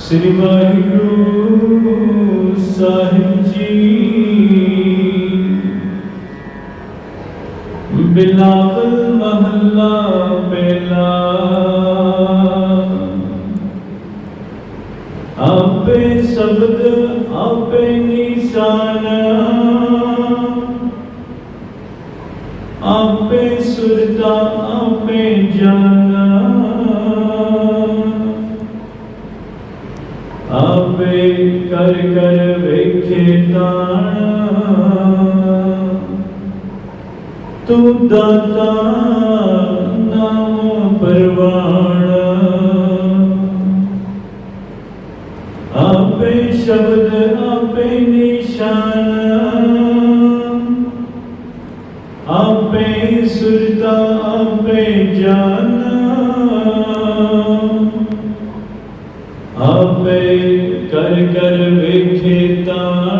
ਸ੍ਰੀ ਵਾਹਿਗੁਰੂ ਸਾਹਿਬ ਜੀ। ਬਿਲਾਵਲ ਮਹੱਲਾ ਪਹਿਲਾ। ਆਪੇ ਸ਼ਬਦ, ਆਪੇ ਨਿਸ਼ਾਨ। ਆਪੇ ਸੁਰਤਾ, ਆਪੇ ਜਾਨਾ। ਵੇਖੇ ਤੂੰ ਦਾਤਾ ਨਾਮ ਪਰਵਾਣ। ਆਪੇ ਸ਼ਬਦ, ਆਪੇ ਨਿਸ਼ਾਨ। ਆਪੇ ਸੁਰਤਾ, ਆਪੇ ਜਾਨ। ਆਪੇ ਕਰ ਕਰ ਵੇਖੇ ਤਾਂ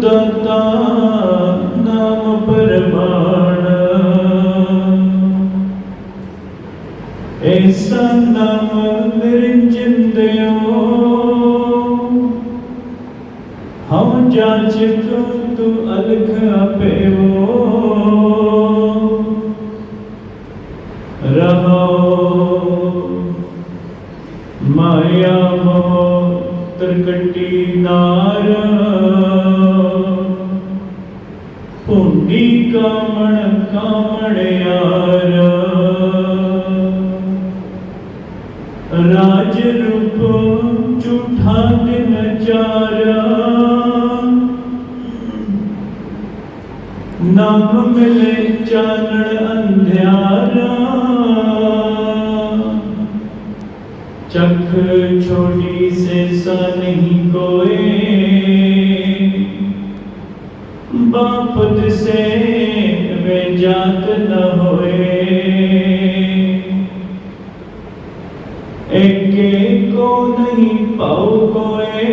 ਦਾਤਾ ਨਾਮ ਪਰਮਾਣ। ਐਸਾ ਨਾਮ ਨਿਰੰਜਨਦਿਓ ਹਮ ਜਾਚਿਤ ਤੂੰ ਅਲਖ ਆਪੇਵੋ ਰਹੋ ਮਾਇਆ ਮੋਹ ਤਰਕਟੀ ਨਾਰ कामण कामण यारा। राज रूप झूठा दिन चारा। नाम मिले चानण अंध्यारा। चख छोटी से सा नहीं कोई। बापत से वे जात न होए एके को नहीं पाओ कोए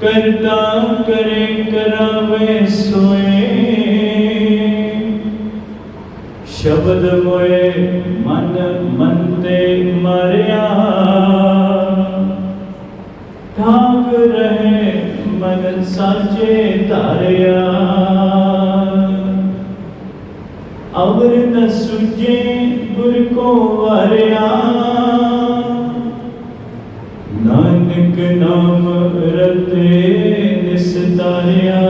करता करे करावे सोए शब्द मोए मन मन ते मरिया ਸਾਚੇ ਧਾਰਿਆ। ਅਵਰ ਨ ਸੁਜੇ ਗੁਰ ਕੋ ਵਾਰਿਆ। ਨਾਨਕ ਨਾਮ ਰਤੇ ਨਿਸਤਾਰਿਆ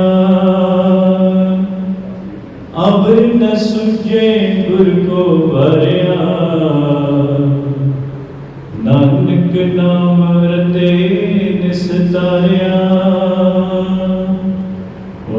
ਅਬਰ ਨ ਸੁਜੇ ਗੁਰ ਕੋ ਵਰਿਆ। ਨਾਨਕ ਨਾਮ ਰਤੇ ਨਿਸਤਾਰਿਆ